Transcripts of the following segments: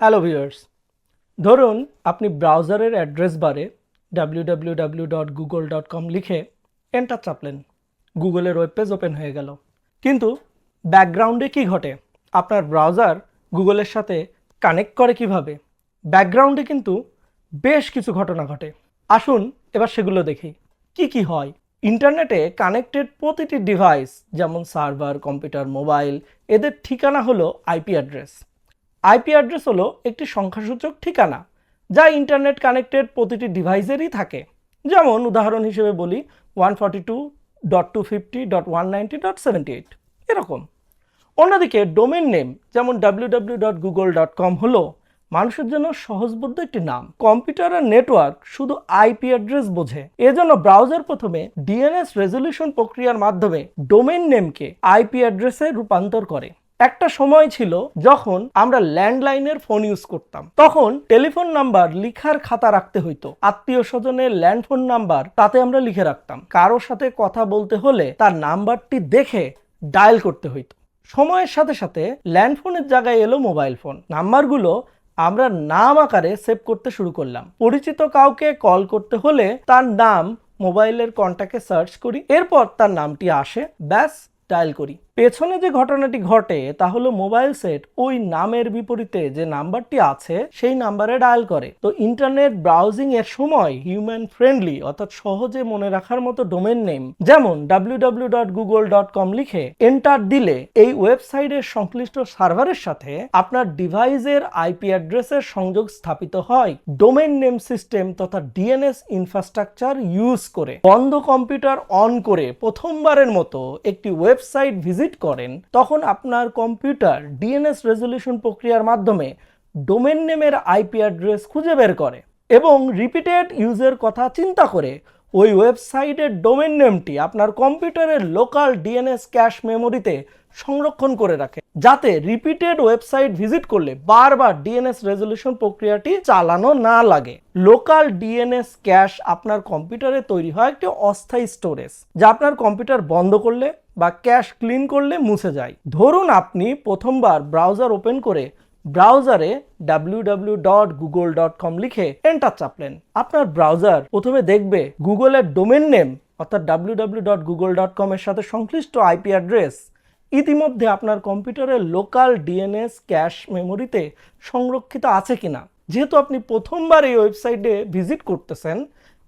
Hello viewers, ধরুন আপনি ব্রাউজারের অ্যাড্রেস বারে www.google.com লিখে এন্টার চাপলেন। গুগলের ওয়েব পেজ ওপেন হয়ে গেল। কিন্তু ব্যাকগ্রাউন্ডে কি ঘটে? আপনার ব্রাউজার গুগলের সাথে কানেক্ট করে কীভাবে? ব্যাকগ্রাউন্ডে কিন্তু বেশ কিছু ঘটনা ঘটে। আসুন এবার সেগুলো দেখি। কি কি হয়? ইন্টারনেটে কানেক্টেড প্রতিটি ডিভাইস, যেমন সার্ভার, কম্পিউটার, মোবাইল, এদের ঠিকানা হলো আইপি অ্যাড্রেস। আইপি অ্যাড্রেস হলো একটি সংখ্যাসূচক ঠিকানা, যা ইন্টারনেট কানেক্টেড প্রতিটি ডিভাইসেরই থাকে। যেমন উদাহরণ হিসেবে বলি one forty two dot two fifty dot one ninety dot seventy eight এরকম। অন্যদিকে ডোমেন নেম যেমন W W dot Google dot com হলো মানুষের জন্য সহজবোধ্য একটি নাম। কম্পিউটার আর নেটওয়ার্ক শুধু আইপি অ্যাড্রেস বোঝে। এজন্য ব্রাউজার প্রথমে ডিএনএস রেজলিউশন প্রক্রিয়ার মাধ্যমে ডোমেন নেমকে আইপি অ্যাড্রেসে রূপান্তর করে। একটা সময় ছিল যখন আমরা ল্যান্ডলাইনের ফোন ইউজ করতাম। তখন টেলিফোন নাম্বার লিখার খাতা রাখতে হইতো। আত্মীয় স্বজনের ল্যান্ডফোন নাম্বার তাতে আমরা লিখে রাখতাম। কারও সাথে কথা বলতে হলে তার নাম্বারটি দেখে ডায়াল করতে হইতো। সময়ের সাথে সাথে ল্যান্ডফোনের জায়গায় এলো মোবাইল ফোন। নাম্বারগুলো আমরা নাম আকারে সেভ করতে শুরু করলাম। পরিচিত কাউকে কল করতে হলে তার নাম, মোবাইলের কন্ট্যাক্টে সার্চ করি। এরপর তার নামটি আসে, ব্যাস, ডায়াল করি। পেছনে যে ঘটনাটি ঘটে, তা হলো মোবাইল সেট ওই নামের বিপরীতে যে নাম্বারটি আছে, সেই নাম্বারে ডায়াল করে। তো ইন্টারনেট ব্রাউজিং এর সময় হিউম্যান ফ্রেন্ডলি অর্থাৎ সহজে মনে রাখার মতো ডোমেন নেম, যেমন www.google.com লিখে এন্টার দিলে এই ওয়েবসাইটের সংশ্লিষ্ট সার্ভারের সাথে আপনার ডিভাইসের আইপি অ্যাড্রেসের সংযোগ স্থাপিত হয়। ডোমেন নেম সিস্টেম তথা ডিএনএস ইনফ্রাস্ট্রাকচার ইউজ করে। বন্ধ কম্পিউটার অন করে প্রথমবারের মতো একটি ওয়েবসাইট ভিজিট করেন, তখন আপনার কম্পিউটার ডিএনএস রেজলিউশন প্রক্রিয়ার মাধ্যমে ডোমেন নেমের আইপি অ্যাড্রেস খুঁজে বের করে এবং রিপিটেড ইউজের কথা চিন্তা করে ওই ওয়েবসাইটের ডোমেন নেমটি আপনার কম্পিউটারের লোকাল ডিএনএস ক্যাশ মেমোরিতে সংরক্ষণ করে রাখে, যাতে রিপিটেড ওয়েবসাইট ভিজিট করলে বারবার ডিএনএস রেজলিউশন প্রক্রিয়াটি চালানো না লাগে। লোকাল ডিএনএস ক্যাশ আপনার কম্পিউটারে তৈরি হয় একটি অস্থায়ী স্টোরেজ যা আপনার কম্পিউটার বন্ধ করলে বা ক্যাশ ক্লিন করলে মুছে যায়। ধরুন আপনি প্রথমবার ব্রাউজার ওপেন করে ব্রাউজারে www.google.com লিখে এন্টার চাপলেন। আপনার ব্রাউজার প্রথমে দেখবে গুগলের ডোমেন নেম অর্থাৎ www.google.com এর সাথে সংশ্লিষ্ট আইপি অ্যাড্রেস। ইতিমধ্যে আপনার কম্পিউটারের লোকাল ডিএনএস ক্যাশ মেমোরিতে সংরক্ষিত আছে কিনা। যেহেতু আপনি প্রথমবার এই ওয়েবসাইটে ভিজিট করতেছেন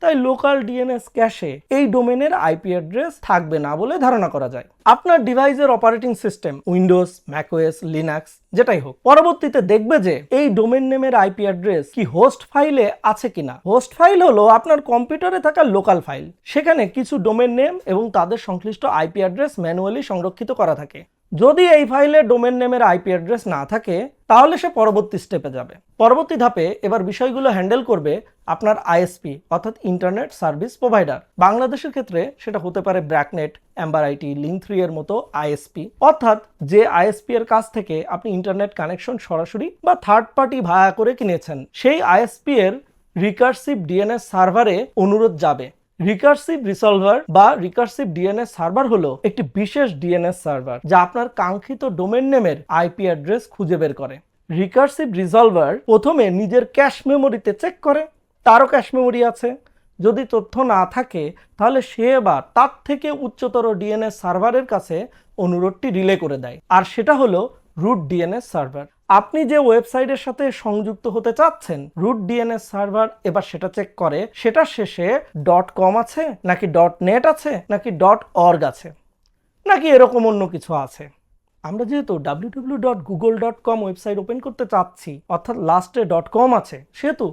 তাই লোকাল ডিএনএস ক্যাশে এই ডোমেনের আইপি অ্যাড্রেস থাকবে না বলে ধারণা করা যায়। আপনার ডিভাইসের operating system, Windows, macOS, Linux, যেটাই হোক। পরবর্তীতে দেখবে যে এই ডোমেন নেমের আইপি অ্যাড্রেস কি হোস্ট ফাইলে আছে কিনা। হোস্ট ফাইল হলো আপনার কম্পিউটারে থাকা লোকাল ফাইল। সেখানে কিছু ডোমেন নেম এবং তাদের সংশ্লিষ্ট আইপি অ্যাড্রেস ম্যানুয়ালি সংরক্ষিত করা থাকে। যদি এই ফাইলে ডোমেন নেমের আইপি অ্যাড্রেস না থাকে, তাহলে সে পরবর্তী স্টেপে যাবে। পরবর্তী ধাপে এবার বিষয়গুলো হ্যান্ডেল করবে আপনার আইএসপি, অর্থাৎ ইন্টারনেট সার্ভিস প্রোভাইডার। বাংলাদেশের ক্ষেত্রে সেটা হতে পারে BRACNet Amber IT link three এর মতো আইএসপি। অর্থাৎ যে আইএসপি এর কাছ থেকে আপনি ইন্টারনেট কানেকশন সরাসরি বা থার্ড পার্টি ভায়া করে কিনেছেন, সেই আইএসপি এর রিকার্সিভ ডিএনএস সার্ভারে অনুরোধ যাবে। রিকার্সিভ রিসলভার বা রিকার্সিভ ডিএনএস সার্ভার হলো একটি বিশেষ ডিএনএস সার্ভার যা আপনার কাঙ্ক্ষিত ডোমেন নেমের আইপি অ্যাড্রেস খুঁজে বের করে। রিকার্সিভ রিসলভার প্রথমে নিজের ক্যাশ মেমোরিতে চেক করে, তারও ক্যাশ মেমোরি আছে। যদি তথ্য না থাকে, তাহলে সে এবার তার থেকে উচ্চতর ডিএনএস সার্ভারের কাছে অনুরোধটি রিলে করে দেয়। আর সেটা হলো রুট ডিএনএস সার্ভার আপনি যে ওয়েবসাইটের সাথে সংযুক্ত হতে চাচ্ছেন রুট ডিএনএস সার্ভার এবার সেটা চেক করে, সেটা শেষে ডট কম আছে, নাকি ডট নেট আছে, নাকি ডট অর্গ আছে, নাকি এরকম অন্য কিছু আছে। আমরা যেহেতু W dot Google dot com website open করতে চাচ্ছি, অর্থাৎ লাস্টে ডট কম আছে, সেহেতু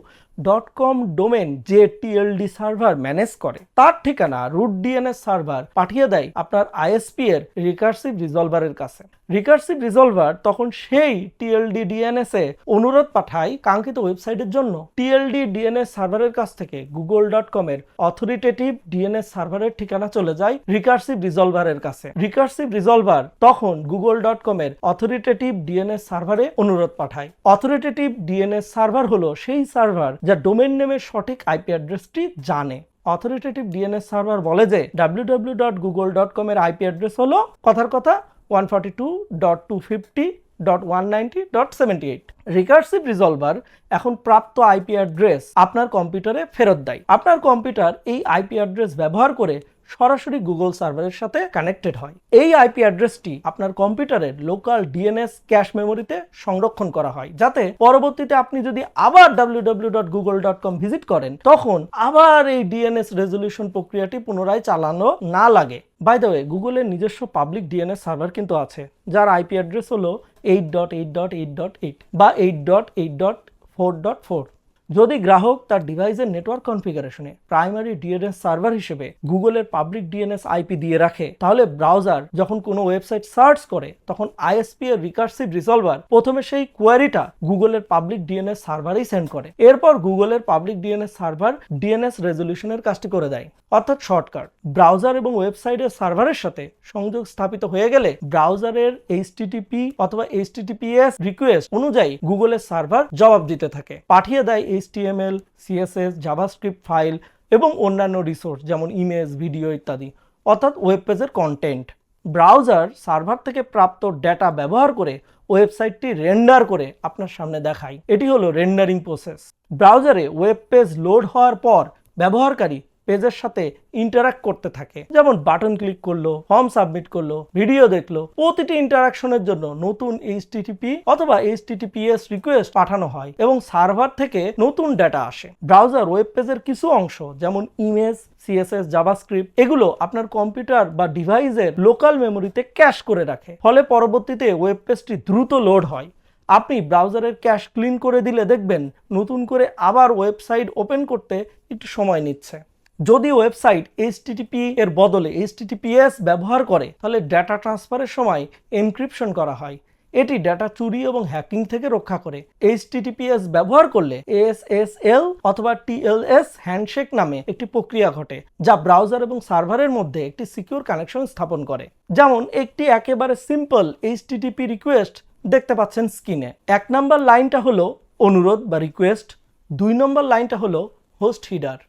ডট কম ডোমেন যে টিএলডি সার্ভার ম্যানেজ করে। তার ঠিকানা রুট ডিএনএস সার্ভার পাঠিয়ে দেয় আপনার আইএসপি এর রিকার্সিভ রিজলভারের কাছে। রিকার্সিভ রিজলভার তখন সেই টিএলডি ডিএনএস এ অনুরোধ পাঠায় কাঙ্ক্ষিত ওয়েবসাইটের জন্য। টিএলডি ডিএনএস সার্ভারের কাছ থেকে গুগল ডট কম এর অথরিটেটিভ ডিএনএস সার্ভারের ঠিকানা চলে যায় রিকার্সিভ রিজলভারের কাছে। রিকার্সিভ রিজলভার তখন গুগল ডট কম এর অথরিটেটিভ ডিএনএস সার্ভারে অনুরোধ পাঠায়। অথরিটেটিভ ডিএনএস সার্ভার হলো সেই সার্ভার যা ডোমেন নেমের সঠিক আইপি অ্যাড্রেসটি জানে। অথরিটেটিভ ডিএনএস সার্ভার বলে যে W W dot Google dot com এর আইপি অ্যাড্রেস হল কথার কথা one forty two dot two fifty dot one ninety dot seventy eight recursive resolver এখন প্রাপ্ত আইপি অ্যাড্রেস আপনার কম্পিউটারে ফেরত দেয়। আপনার কম্পিউটার এই আইপি অ্যাড্রেস ব্যবহার করে সরাসরি গুগল সার্ভারের সাথে কানেক্টেড হয়। এই আইপি অ্যাড্রেসটি আপনার কম্পিউটারের লোকাল ডিএনএস ক্যাশ মেমোরিতে সংরক্ষণ করা হয়, যাতে পরবর্তীতে আপনি যদি আবার www.google.com ভিজিট করেন, তখন আবার এই ডিএনএস রেজলিউশন প্রক্রিয়াটি পুনরায় চালানো না লাগে। বাই দ্য ওয়ে গুগলের নিজস্ব পাবলিক ডিএনএস সার্ভার কিন্তু আছে, যার আইপি অ্যাড্রেস হলো eight dot eight dot eight dot eight বা eight dot eight dot four dot four যদি গ্রাহক তার ডিভাইসের নেটওয়ার্ক কনফিগারেশনে প্রাইমারি ডিএনএস সার্ভার হিসেবে গুগলের পাবলিক ডিএনএস আইপি দিয়ে রাখে, তাহলে ব্রাউজার যখন কোনো ওয়েবসাইট সার্চ করে, তখন আইএসপি এর রিকার্সিভ রিসলভার প্রথমে সেই কোয়ারিটা গুগলের পাবলিক ডিএনএস সার্ভারেই সেন্ড করে। এরপর গুগলের পাবলিক ডিএনএস সার্ভার ডিএনএস রেজলিউশনের কাজটি করে দেয়। অর্থাৎ শর্টকাট ব্রাউজার এবং ওয়েবসাইটের সার্ভারের সাথে সংযোগ স্থাপিত হয়ে গেলে ব্রাউজারের এইচটিটিপি অথবা এইচটিটিপিএস রিকোয়েস্ট অনুযায়ী গুগলের সার্ভার জবাব দিতে থাকে। পাঠিয়ে দেয় এইচটিএমএল সিএসএস জাভাস্ক্রিপ্ট ফাইল এবং অন্যান্য রিসোর্স যেমন ইমেজ ভিডিও ইত্যাদি। অর্থাৎ ওয়েব পেজের কন্টেন্ট ব্রাউজার সার্ভার থেকে প্রাপ্ত ডেটা ব্যবহার করে ওয়েবসাইটটি রেন্ডার করে আপনার সামনে দেখায়। এটি হলো রেন্ডারিং প্রসেস ব্রাউজারে ওয়েব পেজ লোড হওয়ার পর ব্যবহারকারী পেজের সাথে ইন্টারাক্ট করতে থাকে। যেমন বাটন ক্লিক করল ফর্ম সাবমিট করল ভিডিও দেখল, প্রতিটি ইন্টারাকশনের জন্য নতুন এইচটিটিপি অথবা এইচটিটিপিএস রিকোয়েস্ট পাঠানো হয় এবং সার্ভার থেকে নতুন ডেটা আসে। ব্রাউজার ওয়েব পেজের কিছু অংশ, যেমন ইমেজ সিএসএস জাভাস্ক্রিপ্ট এগুলো আপনার কম্পিউটার বা ডিভাইসের লোকাল মেমোরিতে ক্যাশ করে রাখে। ফলে পরবর্তীতে ওয়েব পেজটি দ্রুত লোড হয়। আপনি ব্রাউজারের ক্যাশ ক্লিন করে দিলে দেখবেন নতুন করে আবার ওয়েবসাইট ওপেন করতে একটু সময় নিচ্ছে। যদি ওয়েবসাইট এইচটিটিপি এর বদলে এইচটিটিপিএস ব্যবহার করে, তাহলে ডেটা ট্রান্সফারের সময় এনক্রিপশন করা হয়। এটি ডেটা চুরি এবং হ্যাকিং থেকে রক্ষা করে। এইচটিটিপিএস ব্যবহার করলে এসএসএল অথবা টিএলএস হ্যান্ডশেক নামে একটি প্রক্রিয়া ঘটে, যা ব্রাউজার এবং সার্ভারের মধ্যে একটি সিকিউর কানেকশন স্থাপন করে। যেমন, একটি একেবারে সিম্পল এইচটিটিপি রিকোয়েস্ট দেখতে পাচ্ছেন স্ক্রিনে এক নম্বর লাইনটা হলো অনুরোধ বা রিকোয়েস্ট দুই নম্বর লাইনটা হলো হোস্ট হিডার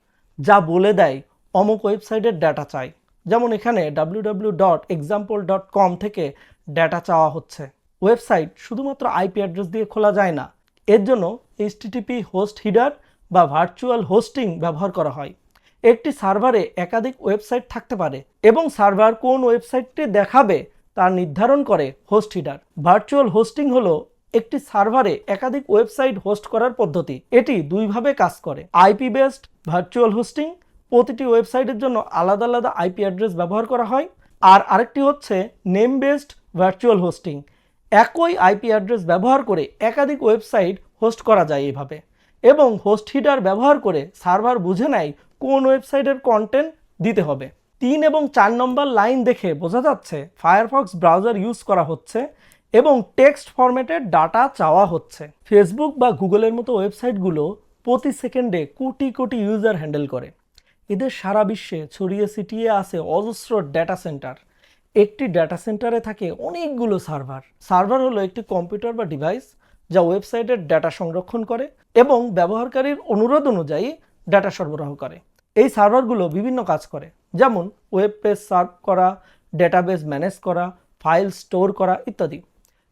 যা বলে দেয় অমুক ওয়েবসাইটের ডেটা চাই। যেমন এখানে www.example.com dot example dot com থেকে ডেটা চাওয়া হচ্ছে। ওয়েবসাইট শুধুমাত্র আইপি অ্যাড্রেস দিয়ে খোলা যায় না। এর জন্য এইচটিটিপি হোস্ট হিডার বা ভার্চুয়াল হোস্টিং ব্যবহার করা হয়। একটি সার্ভারে একাধিক ওয়েবসাইট থাকতে পারে এবং সার্ভার কোন ওয়েবসাইটটি দেখাবে তা নির্ধারণ করে হোস্ট হিডার ভার্চুয়াল হোস্টিং হলো একটি সার্ভারে একাধিক ওয়েবসাইট হোস্ট করার পদ্ধতি। এটি দুইভাবে কাজ করে। আইপি বেসড, ভার্চুয়াল হোস্টিং, প্রতিটি ওয়েবসাইটের জন্য আলাদা আলাদা আইপি অ্যাড্রেস ব্যবহার করা হয়। আর আরেকটি হচ্ছে নেম বেসড, ভার্চুয়াল হোস্টিং। একই আইপি অ্যাড্রেস ব্যবহার করে একাধিক ওয়েবসাইট হোস্ট করা যায় এভাবে। এবং হোস্ট হিডার ব্যবহার করে সার্ভার বুঝে নেয় কোন ওয়েবসাইটের কন্টেন্ট দিতে হবে। তিন এবং চার নম্বর লাইন দেখে বোঝা যাচ্ছে ফায়ারফক্স ব্রাউজার ইউজ করা হচ্ছে। এবং টেক্সট ফরম্যাটের ডাটা চাওয়া হচ্ছে। ফেসবুক বা গুগলের মতো ওয়েবসাইটগুলো প্রতি সেকেন্ডে কোটি কোটি ইউজার হ্যান্ডেল করে। এদের সারা বিশ্বে ছড়িয়ে ছিটিয়ে আছে অজস্র ডেটা সেন্টার একটি ডেটা সেন্টারে থাকে অনেকগুলো সার্ভার সার্ভার হলো একটি কম্পিউটার বা ডিভাইস যা ওয়েবসাইটের ডেটা সংরক্ষণ করে এবং ব্যবহারকারীর অনুরোধ অনুযায়ী ডেটা সরবরাহ করে। এই সার্ভারগুলো বিভিন্ন কাজ করে। যেমন ওয়েব পেজ সার্ভ করা ডেটাবেস ম্যানেজ করা ফাইল স্টোর করা ইত্যাদি।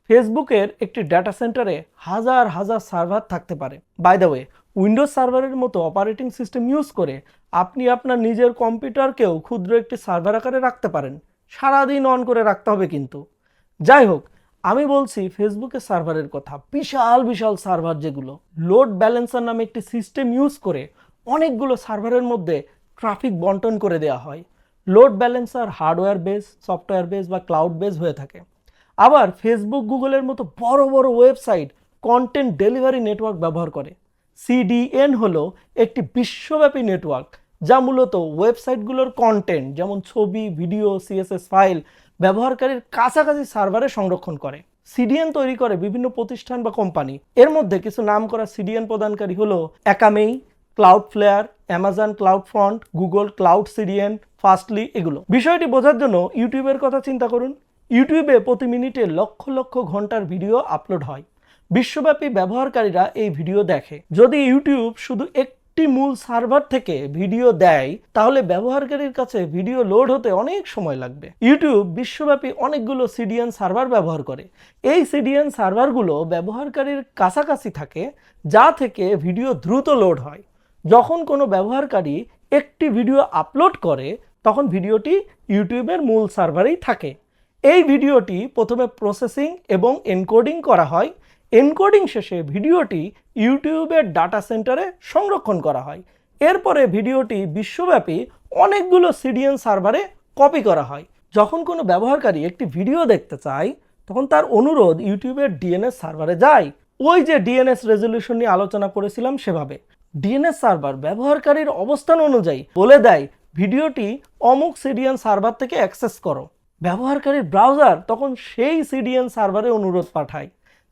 ফেসবুকের একটি ডেটা সেন্টারে হাজার হাজার সার্ভার থাকতে পারে। বাই দ্য ওয়ে উইন্ডোজ সার্ভারের মতো অপারেটিং সিস্টেম ইউজ করে আপনি আপনার নিজের কম্পিউটারকেও ক্ষুদ্র একটি সার্ভার আকারে রাখতে পারেন। সারাদিন অন করে রাখতে হবে কিন্তু। যাই হোক, আমি বলছি ফেসবুকের সার্ভারের কথা। বিশাল বিশাল সার্ভার যেগুলো। লোড ব্যালেন্সার নামে একটি সিস্টেম ইউজ করে অনেকগুলো সার্ভারের মধ্যে ট্রাফিক বন্টন করে দেওয়া হয়। Load balancer hardware base software base বা ক্লাউড বেস হয়ে থাকে। আবার ফেসবুক গুগলের মতো বড় বড় ওয়েবসাইট কন্টেন্ট ডেলিভারি নেটওয়ার্ক ব্যবহার করে। সিডিএন হলো একটি বিশ্বব্যাপী নেটওয়ার্ক যা মূলত ওয়েবসাইটগুলোর কন্টেন্ট যেমন ছবি ভিডিও সিএসএস ফাইল ব্যবহারকারীর কাছাকাছি সার্ভারে সংরক্ষণ করে। সিডিএন তৈরি করে বিভিন্ন প্রতিষ্ঠান বা কোম্পানি এর মধ্যে কিছু নাম করা সিডিএন প্রদানকারী হলো Akamai Cloudflare Amazon CloudFront Google cloud CDN Fastly এগুলো। বিষয়টি বোঝার জন্য ইউটিউবের কথা চিন্তা করুন। ইউটিউবে প্রতি মিনিটে লক্ষ লক্ষ ঘণ্টার ভিডিও আপলোড হয়। বিশ্বব্যাপী ব্যবহারকারীরা এই ভিডিও দেখে। যদি ইউটিউব শুধু একটি মূল সার্ভার থেকে ভিডিও দেয়, তাহলে ব্যবহারকারীর কাছে ভিডিও লোড হতে অনেক সময় লাগবে। ইউটিউব বিশ্বব্যাপী অনেকগুলো সিডিএন সার্ভার ব্যবহার করে। এই সিডিএন সার্ভারগুলো ব্যবহারকারীর কাছাকাছি থাকে, যা থেকে ভিডিও দ্রুত লোড হয়। যখন কোনো ব্যবহারকারী একটি ভিডিও আপলোড করে, তখন ভিডিওটি ইউটিউবের মূল সার্ভারেই থাকে। এই ভিডিওটি প্রথমে প্রসেসিং এবং এনকোডিং করা হয়। এনকোডিং শেষে ভিডিওটি ইউটিউবের ডাটা সেন্টারে সংরক্ষণ করা হয়। এরপরে ভিডিওটি বিশ্বব্যাপী অনেকগুলো সিডিএন সার্ভারে কপি করা হয়। যখন কোনো ব্যবহারকারী একটি ভিডিও দেখতে চায়, তখন তার অনুরোধ ইউটিউবের ডিএনএস সার্ভারে যায়। ওই যে ডিএনএস রেজলিউশন নিয়ে আলোচনা করেছিলাম সেভাবে। ডিএনএস সার্ভার ব্যবহারকারীর অবস্থান অনুযায়ী বলে দেয়, ভিডিওটি অমুক সিডিএন সার্ভার থেকে অ্যাক্সেস করো। ব্যবহারকারীর ব্রাউজার তখন সেই সিডিএন সার্ভারে অনুরোধ পাঠায়।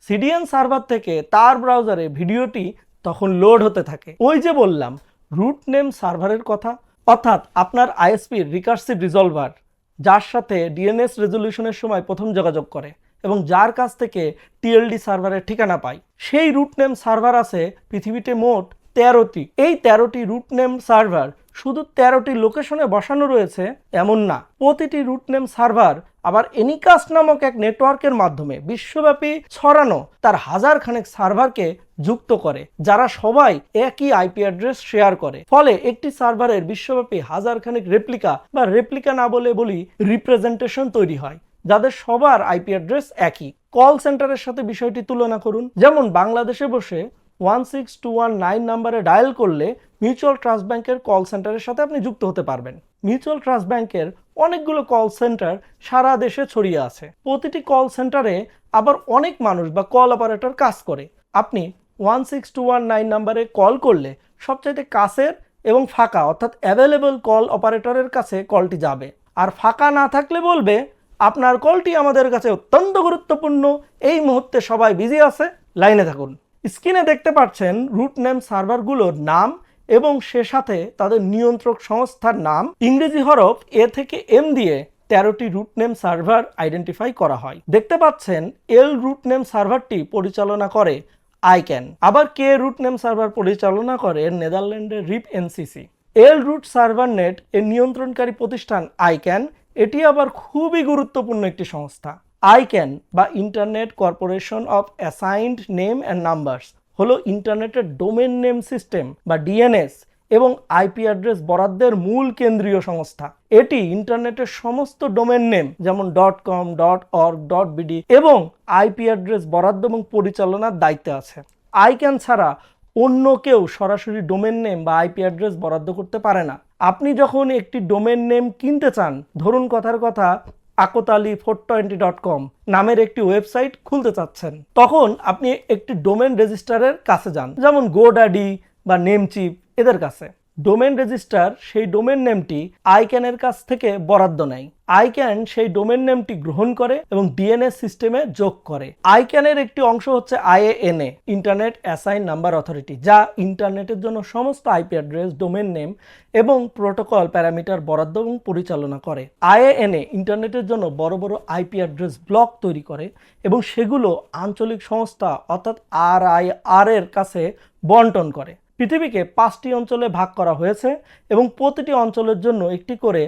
সিডিএন সার্ভার থেকে তার ব্রাউজারে ভিডিওটি তখন লোড হতে থাকে। ওই যে বললাম রুট নেম সার্ভারের কথা, অর্থাৎ আপনার আইএসপির রিকার্সিভ রিজলভার যার সাথে ডিএনএস রেজলিউশনের সময় প্রথম যোগাযোগ করে এবং যার কাছ থেকে টিএলডি সার্ভারের ঠিকানা পায়। সেই রুট নেম সার্ভার আছে পৃথিবীতে মোট তেরোটি। এই তেরোটি রুট নেম সার্ভার শুধু তেরোটি লোকেশনে বসানো রয়েছে, এমন না, প্রতিটি রুট নেম সার্ভার আবার এনিকাস্ট নামক এক নেটওয়ার্কের মাধ্যমে বিশ্বব্যাপী ছড়ানো তার হাজার খানেক সার্ভারকে যুক্ত করে, যারা সবাই একই আইপি অ্যাড্রেস শেয়ার করে। ফলে একটি সার্ভারের বিশ্বব্যাপী হাজার খানেক রেপ্লিকা বা রেপ্লিকা না বলে বলি রিপ্রেজেন্টেশন তৈরি হয়, যাদের সবার আইপি অ্যাড্রেস একই। কল সেন্টারের সাথে বিষয়টি তুলনা করুন, যেমন বাংলাদেশে বসে one six two one nine নাম্বারে ডায়াল করলে মিউচুয়াল ট্রাস্ট ব্যাংকের কল সেন্টারের সাথে আপনি যুক্ত হতে পারবেন। মিউচুয়াল ট্রাস্ট ব্যাংকের অনেকগুলো কল সেন্টার সারা দেশে ছড়িয়ে আছে। প্রতিটি কল সেন্টারে আবার অনেক মানুষ বা কল অপারেটর কাজ করে। আপনি one six two one nine নাম্বারে কল করলে সবচাইতে কাছের এবং ফাঁকা, অর্থাৎ অ্যাভেলেবল কল অপারেটরের কাছে কলটি যাবে। আর ফাঁকা না থাকলে বলবে, আপনার কলটি আমাদের কাছে অত্যন্ত গুরুত্বপূর্ণ। এই মুহূর্তে সবাই বিজি আছে। লাইনে থাকুন। স্ক্রিনে দেখতে পাচ্ছেন রুট নেম সার্ভারগুলোর নাম এবং সে সাথে তাদের নিয়ন্ত্রক সংস্থার নাম ইংরেজি হরফ এ থেকে এম দিয়ে তেরোটি রুট নেম সার্ভার আইডেন্টিফাই করা হয়। দেখতে পাচ্ছেন এল রুট নেম সার্ভারটি পরিচালনা করে আইক্যান আবার কে রুট নেম সার্ভার পরিচালনা করে নেদারল্যান্ডের RIPE NCC L root server net এর নিয়ন্ত্রণকারী প্রতিষ্ঠান আইক্যান এটি আবার খুবই গুরুত্বপূর্ণ একটি সংস্থা। আইক্যান বা Internet Corporation of Assigned Name and Numbers হলো ইন্টারনেটের ডোমেন নেম সিস্টেম বা ডিএনএস এবং আইপি অ্যাড্রেস বরাদ্দের মূল কেন্দ্রীয় সংস্থা। এটি ইন্টারনেটের সমস্ত ডোমেন নেম যেমন dot com, dot org, dot BD এবং আইপি অ্যাড্রেস বরাদ্দ এবং পরিচালনার দায়িত্বে আছে। আইক্যান ছাড়া অন্য কেউ সরাসরি ডোমেন নেম বা আইপি অ্যাড্রেস বরাদ্দ করতে পারে না। আপনি যখন একটি ডোমেন নেম কিনতে চান, ধরুন কথার কথা আকতালি ফোর টোয়েন্টি ডট কম নামের একটি ওয়েবসাইট খুলতে চাচ্ছেন। তখন আপনি একটি ডোমেন রেজিস্টারের কাছে যান, যেমন গোডাডি বা নেমচিপ এদের কাছে। ডোমেন রেজিস্টার সেই ডোমেন নেমটি আইক্যানের কাছ থেকে বরাদ্দ নেয়। আইক্যান সেই ডোমেন নেমটি গ্রহণ করে এবং ডিএনএস সিস্টেমে যোগ করে। আইক্যানের একটি অংশ হচ্ছে IANA, Internet assign number authority, যা ইন্টারনেটের জন্য সমস্ত আইপি অ্যাড্রেস, ডোমেন নেম এবং প্রোটোকল, প্যারামিটার বরাদ্দ এবং পরিচালনা করে। আইএএনএ ইন্টারনেটের জন্য বড় বড় আইপি অ্যাড্রেস ব্লক তৈরি করে এবং সেগুলো আঞ্চলিক সংস্থা অর্থাৎ আর আই আর এর কাছে বন্টন করে। পৃথিবীকে পাঁচটি অঞ্চলে ভাগ করা হয়েছে এবং প্রতিটি অঞ্চলের জন্য একটি করে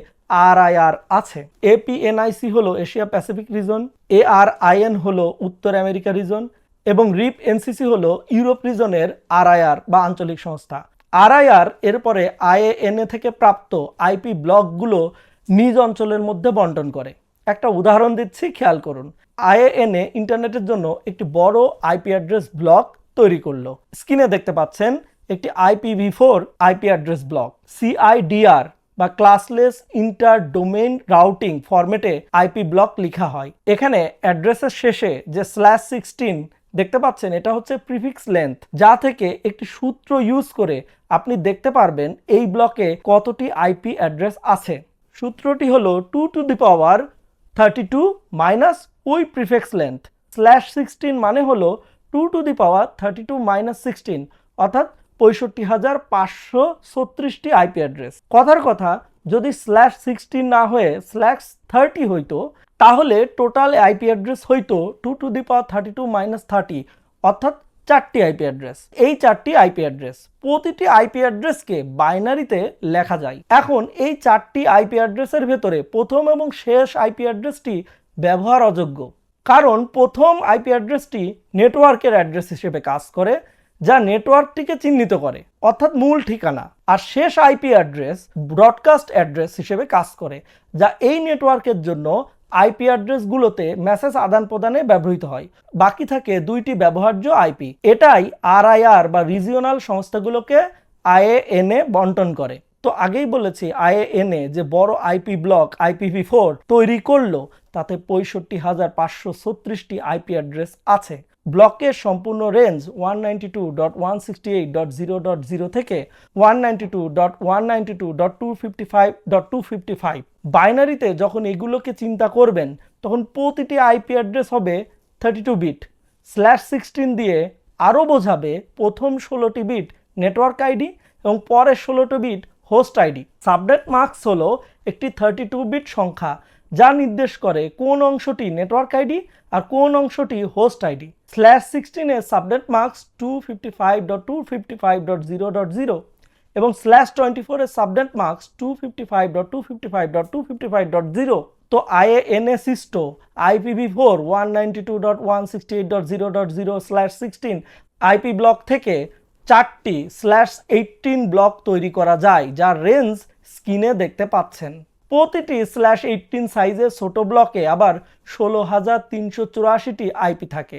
আরআইআর আছে। এপিএনআইসি হলো এশিয়া প্যাসিফিক রিজন এআরআইএন হলো উত্তর আমেরিকা রিজন এবং রিপ এনসিসি হলো ইউরোপ রিজনের আরআইআর বা আঞ্চলিক সংস্থা। আরআইআর এরপরে আইএএনএ থেকে প্রাপ্ত আইপি ব্লকগুলো নিজ অঞ্চলের মধ্যে বন্টন করে। একটা উদাহরণ দিচ্ছি, খেয়াল করুন। আইএএনএ ইন্টারনেটের জন্য একটি বড় আইপি অ্যাড্রেস ব্লক তৈরি করল। স্ক্রিনে দেখতে পাচ্ছেন একটি IPv four IP address block CIDR বা ক্লাসলেস ইন্টার ডোমেন রাউটিং ফরম্যাটে আইপি ব্লক লেখা হয়। এখানে অ্যাড্রেসের শেষে যে স্ল্যাশ সিক্সটিন দেখতে পাচ্ছেন, এটা হচ্ছে প্রিফিক্স লেন্থ যা থেকে একটি সূত্র ইউজ করে আপনি দেখতে পারবেন এই ব্লকে কতটি আইপি অ্যাড্রেস আছে। সূত্রটি হলো two to the power thirty two minus ওই প্রিফিক্স লেন্থ স্ল্যাশ সিক্সটিন মানে হলো two to the power thirty two minus sixteen অর্থাৎ পঁয়ষট্টি হাজার পাঁচশো ছত্রিশটি আইপি অ্যাড্রেস। কথার কথা, যদি স্ল্যাশ সিক্সটিন না হয়ে স্ল্যাশ থার্টি হইতো, তাহলে টোটাল আইপি অ্যাড্রেস হইতো two to the power thirty two minus thirty, অর্থাৎ চারটি আইপি অ্যাড্রেস। এই চারটি আইপি অ্যাড্রেস, প্রতিটি আইপি অ্যাড্রেসকে বাইনারিতে লেখা যায়। এখন এই চারটি আইপি অ্যাড্রেসের ভেতরে প্রথম এবং শেষ আইপি অ্যাড্রেসটি ব্যবহার অযোগ্য। কারণ প্রথম আইপি অ্যাড্রেসটি নেটওয়ার্কের অ্যাড্রেস হিসেবে কাজ করে যা নেটওয়ার্কটিকে চিহ্নিত করে, অর্থাৎ মূল ঠিকানা, আর শেষ আইপি অ্যাড্রেস ব্রডকাস্ট অ্যাড্রেস হিসেবে কাজ করে, যা এই নেটওয়ার্কের জন্য আইপি অ্যাড্রেসগুলোতে মেসেজ আদান প্রদানে ব্যবহৃত হয়। বাকি থাকে দুইটি ব্যবহার্য আইপি এটাই আরআইআর বা রিজিওনাল সংস্থাগুলোকে আইএএনএ বন্টন করে। তো আগেই বলেছি আইএএনএ যে বড় আইপি ব্লক আইপিভি ফোর তৈরি করল তাতে পঁয়ষট্টি হাজার পাঁচশো ছত্রিশটি আইপি অ্যাড্রেস আছে। ব্লকের সম্পূর্ণ range one ninety two dot one sixty eight dot zero dot zero থেকে one ninety two dot one ninety two dot two fifty five dot two fifty five. বাইনারিতে যখন এগুলোকে চিন্তা করবেন, তখন প্রতিটি আইপি অ্যাড্রেস হবে thirty two bit. Slash sixteen দিয়ে আরও বোঝাবে প্রথম ষোলোটি বিট নেটওয়ার্ক আইডি এবং পরের ষোলোটি bit host ID. Subnet marks হলো একটি থার্টি টু বিট সংখ্যা। যা নির্দেশ করে কোন অংশটি নেটওয়ার্ক আইডি আর কোন অংশটি host ID. Slash সিক্সটিনের subnet marks two fifty five dot two fifty five dot zero dot zero এবং স্ল্যাশ টোয়েন্টি ফোরের subnet marks two fifty five dot two fifty five dot two fifty five dot zero তো IANA সিস্টো IPv four one ninety two dot one sixty eight dot zero dot zero slash sixteen IP block থেকে চারটি slash eighteen block তৈরি করা যায়, যার range স্ক্রিনে দেখতে পাচ্ছেন। প্রতিটি স্ল্যাশ এইটিন সাইজের ছোট ব্লকে আবার ষোলো হাজার তিনশো চুরাশিটি আইপি থাকে।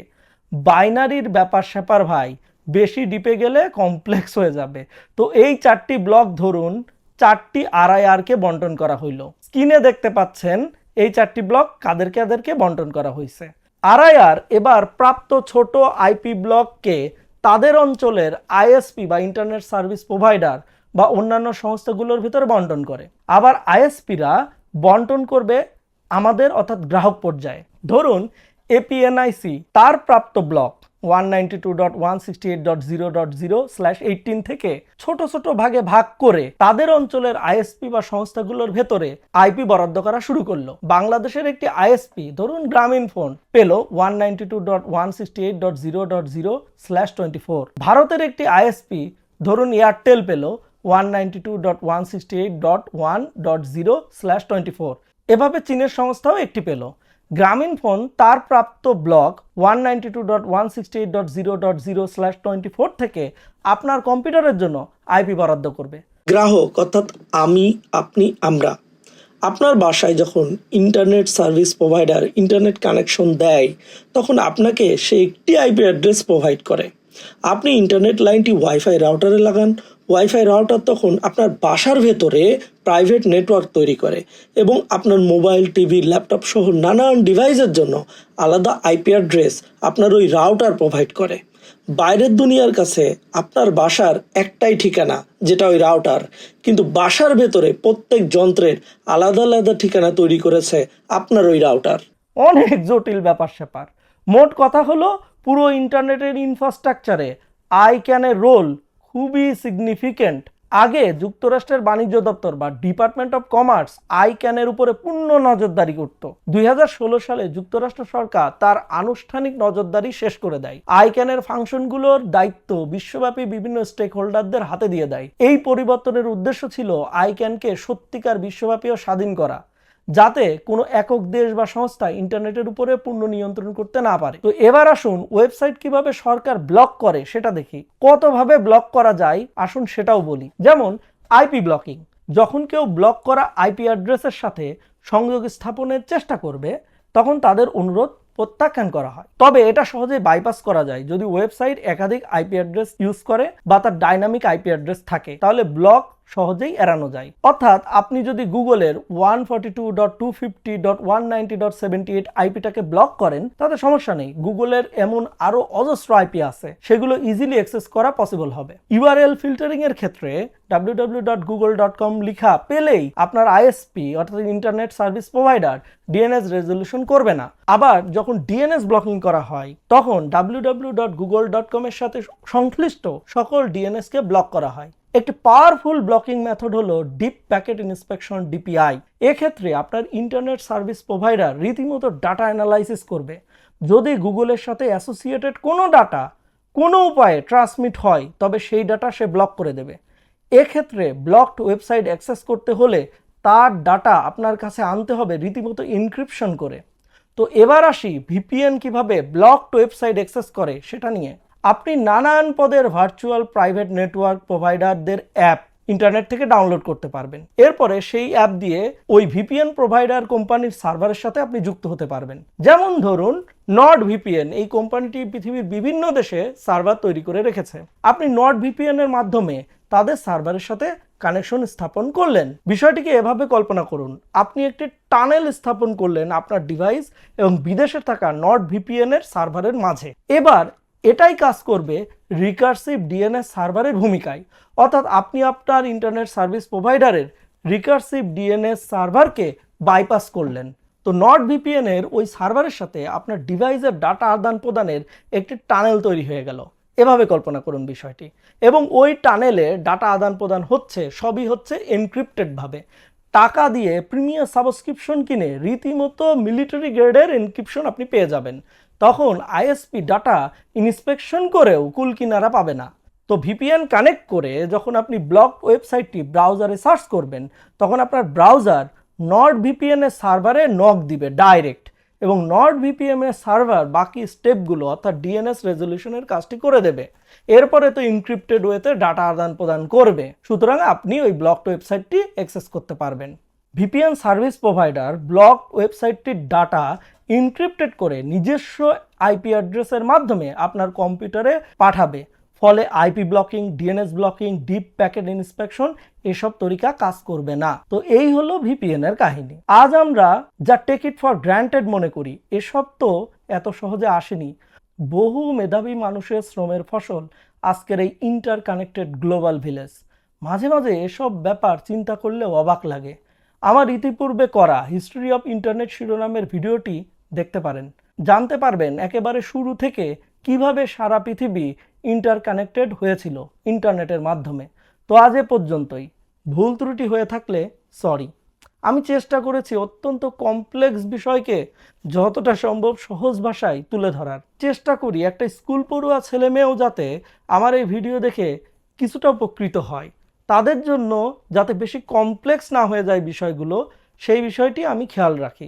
বাইনারির ব্যাপার স্যাপার ভাই, বেশি ডিপে গেলে কমপ্লেক্স হয়ে যাবে। তো এই চারটি ব্লক ধরুন, চারটি আরআইআরকে বন্টন করা হইল। স্ক্রিনে দেখতে পাচ্ছেন, এই চারটি ব্লক কাদের কাদেরকে বন্টন করা হয়েছে আরআইআর এবার প্রাপ্ত ছোট আইপি ব্লককে তাদের অঞ্চলের আইএসপি বা ইন্টারনেট সার্ভিস প্রোভাইডার বা অন্যান্য সংস্থাগুলোর ভিতরে বন্টন করে। আবার আইএসপিরা বন্টন করবে আমাদের অর্থাৎ গ্রাহক পর্যায়ে। ধরুন এপিএনআইসি তার প্রাপ্ত block one ninety two dot one sixty eight dot zero dot zero slash eighteen থেকে ছোট ছোট ভাগে ভাগ করে তাদের অঞ্চলের আইএসপি বা সংস্থাগুলোর ভেতরে আইপি বরাদ্দ করা শুরু করল। বাংলাদেশের একটি আইএসপি ধরুন গ্রামীণ ফোন, পেল one ninety two dot one sixty eight dot zero dot zero slash twenty four ভারতের একটি আইএসপি ধরুন এয়ারটেল পেল one ninety two dot one sixty eight dot one dot zero slash twenty four এভাবে চীনের সংস্থাও একটি পেল। গ্রামীণ ফোন, তার প্রাপ্ত block one ninety two dot one sixty eight dot zero dot zero slash twenty four থেকে আপনার কম্পিউটারের জন্য আইপি বরাদ্দ করবে। গ্রাহক, অর্থাৎ আমি, আপনি, আমরা, আপনার বাসায় যখন internet service provider internet connection দেয়, তখন আপনাকে সে একটি আইপি অ্যাড্রেস প্রোভাইড করে। আপনি ইন্টারনেট লাইনটি ওয়াইফাই রাউটারে লাগান ওয়াইফাই রাউটার তখন আপনার বাসার ভেতরে প্রাইভেট নেটওয়ার্ক তৈরি করে এবং আপনার মোবাইল টিভি ল্যাপটপ সহ নানান ডিভাইসের জন্য আলাদা আইপি অ্যাড্রেস আপনার ওই রাউটার প্রোভাইড করে। বাইরের দুনিয়ার কাছে আপনার বাসার একটাই ঠিকানা, যেটা ওই রাউটার কিন্তু বাসার ভেতরে প্রত্যেক যন্ত্রের আলাদা আলাদা ঠিকানা তৈরি করেছে আপনার ওই রাউটার অনেক জটিল ব্যাপার স্যাপার। মোট কথা হলো, পুরো ইন্টারনেটের ইনফ্রাস্ট্রাকচারে আই ক্যানের রোল খুবই সিগনিফিকেন্ট আগে যুক্তরাষ্ট্রের বাণিজ্য দপ্তর বা ডিপার্টমেন্ট অফ কমার্স আই ক্যানের উপরে পূর্ণ নজরদারি করত। দুই হাজার ষোলো সালে যুক্তরাষ্ট্র সরকার তার আনুষ্ঠানিক নজরদারি শেষ করে দেয়। আই ক্যানের ফাংশনগুলোর দায়িত্ব বিশ্বব্যাপী বিভিন্ন স্টেক হোল্ডারদের হাতে দিয়ে দেয়। এই পরিবর্তনের উদ্দেশ্য ছিল আই ক্যানকে সত্যিকার বিশ্বব্যাপী স্বাধীন করা। যাতে কোনো একক দেশ বা সংস্থা ইন্টারনেটের উপরে পূর্ণ নিয়ন্ত্রণ করতে না পারে। তো এবার আসুন ওয়েবসাইট কীভাবে সরকার ব্লক করে সেটা দেখি। কতভাবে ব্লক করা যায়? আসুন সেটাও বলি। যেমন আইপি ব্লকিং। যখন কেউ ব্লক করা আইপি অ্যাড্রেসের সাথে সংযোগ স্থাপনের চেষ্টা করবে, তখন তাদের অনুরোধ প্রত্যাখ্যান করা হয়। তবে এটা সহজে বাইপাস করা যায়। যদি ওয়েবসাইট একাধিক আইপি অ্যাড্রেস ইউজ করে বা তার ডাইনামিক আইপি অ্যাড্রেস থাকে, তাহলে ব্লক সহজেই এড়ানো যায়। অর্থাৎ আপনি যদি গুগলের one forty two dot two fifty dot one ninety dot seventy eight আইপিটাকে block করেন, তাতে সমস্যা নেই। গুগলের এমন আরও অজস্র আইপি আছে, সেগুলো ইজিলি অ্যাক্সেস করা পসিবল হবে। ইউআরএল ফিল্টারিং এর ক্ষেত্রে www.google.com লিখা পেলেই আপনার আইএসপি অর্থাৎ internet service provider DNS resolution করবে না। আবার যখন ডিএনএস ব্লকিং করা হয়, তখন www.google.com এর সাথে সংশ্লিষ্ট সকল ডিএনএস কে ব্লক করা হয়। একটি পাওয়ারফুল ব্লকিং মেথড হলো ডিপ প্যাকেট ইন্সপেকশন ডিপিআই এক্ষেত্রে আপনার ইন্টারনেট সার্ভিস প্রোভাইডার রীতিমতো ডাটা অ্যানালাইসিস করবে। যদি গুগলের সাথে অ্যাসোসিয়েটেড কোনো ডাটা কোনো উপায়ে ট্রান্সমিট হয়, তবে সেই ডাটা সে ব্লক করে দেবে। এক্ষেত্রে ব্লকড ওয়েবসাইট অ্যাক্সেস করতে হলে তার ডাটা আপনার কাছে আনতে হবে রীতিমতো ইনক্রিপশন করে। তো এবার আসি ভিপিএন কীভাবে ব্লকড ওয়েবসাইট অ্যাক্সেস করে, সেটা নিয়ে। আপনি নানান পদের ভার্চুয়াল প্রাইভেট নেটওয়ার্ক প্রোভাইডারদের অ্যাপ ইন্টারনেট থেকে ডাউনলোড করতে পারবেন। এরপরে সেই অ্যাপ দিয়ে ওই ভিপিএন প্রোভাইডার কোম্পানির সার্ভারের সাথে আপনি যুক্ত হতে পারবেন। যেমন ধরুন নট ভিপিএন এই কোম্পানিটি পৃথিবীর বিভিন্ন দেশে সার্ভার তৈরি করে রেখেছে। আপনি নট ভিপিএন এর মাধ্যমে তাদের সার্ভারের সাথে কানেকশন স্থাপন করলেন। বিষয়টিকে এভাবে কল্পনা করুন, আপনি একটি টানেল স্থাপন করলেন আপনার ডিভাইস এবং বিদেশে থাকা নট ভিপিএন এর সার্ভারের মাঝে। এবার এটাই কাজ করবে রিকার্সিভ ডিএনএস সার্ভারের ভূমিকায়। অর্থাৎ আপনি আপনার ইন্টারনেট সার্ভিস প্রোভাইডারের রিকার্সিভ ডিএনএস সার্ভারকে বাইপাস করলেন। তো নট ভিপিএন এর ওই সার্ভারের সাথে আপনার ডিভাইসের ডাটা আদান প্রদানের একটি টানেল তৈরি হয়ে গেল। এভাবে কল্পনা করুন বিষয়টি। এবং ওই টানেলে ডাটা আদান প্রদান হচ্ছে, সবই হচ্ছে এনক্রিপ্টেড ভাবে। টাকা দিয়ে প্রিমিয়ার সাবস্ক্রিপশন কিনে রীতিমতো মিলিটারি গ্রেডের এনক্রিপশন আপনি পেয়ে যাবেন। তখন আইএসপি ডাটা ইন্সপেকশন করেও কুল কিনারা পাবে না। তো ভিপিএন কানেক্ট করে যখন আপনি ব্লক ওয়েবসাইটটি ব্রাউজারে সার্চ করবেন, তখন আপনার ব্রাউজার নট ভিপিএন এর সার্ভারে নক দিবে ডাইরেক্ট এবং নট ভিপিএম এর সার্ভার বাকি স্টেপগুলো অর্থাৎ ডিএনএস রেজলিউশনের কাজটি করে দেবে। এরপরে তো ইনক্রিপ্টেড ওয়েতে ডাটা আদান প্রদান করবে। সুতরাং আপনি ওই ব্লকড ওয়েবসাইটটি অ্যাক্সেস করতে পারবেন। ভিপিএন সার্ভিস প্রোভাইডার ব্লক ওয়েবসাইটটির ডাটা ইনক্রিপ্টেড করে নিজস্ব আইপি অ্যাড্রেসের মাধ্যমে আপনার কম্পিউটারে পাঠাবে। ফলে IP blocking DNS blocking deep packet inspection এসব তরিকা কাজ করবে না। তো এই হলো ভিপিএন এর কাহিনী। আজ আমরা যা টেক ইট ফর গ্র্যান্টেড মনে করি, এসব তো এত সহজে আসেনি। বহু মেধাবী মানুষের শ্রমের ফসল আজকের এই ইন্টার কানেক্টেড গ্লোবাল ভিলেজ মাঝে মাঝে এসব ব্যাপার চিন্তা করলেও অবাক লাগে। আমার ইতিপূর্বে করা হিস্ট্রি অফ ইন্টারনেট শিরোনামের ভিডিওটি দেখতে পারেন। জানতে পারবেন একেবারে শুরু থেকে কীভাবে সারা পৃথিবী ইন্টার কানেক্টেড হয়েছিল ইন্টারনেটের মাধ্যমে। তো আজ এ পর্যন্তই। ভুল ত্রুটি হয়ে থাকলে সরি আমি চেষ্টা করেছি অত্যন্ত কমপ্লেক্স বিষয়কে যতটা সম্ভব সহজ ভাষায় তুলে ধরার। চেষ্টা করি একটা স্কুল পড়ুয়া ছেলে মেয়েও যাতে আমার এই ভিডিও দেখে কিছুটা উপকৃত হয়। তাদের জন্য যাতে বেশি কমপ্লেক্স না হয়ে যায় বিষয়গুলো, সেই বিষয়টি আমি খেয়াল রাখি।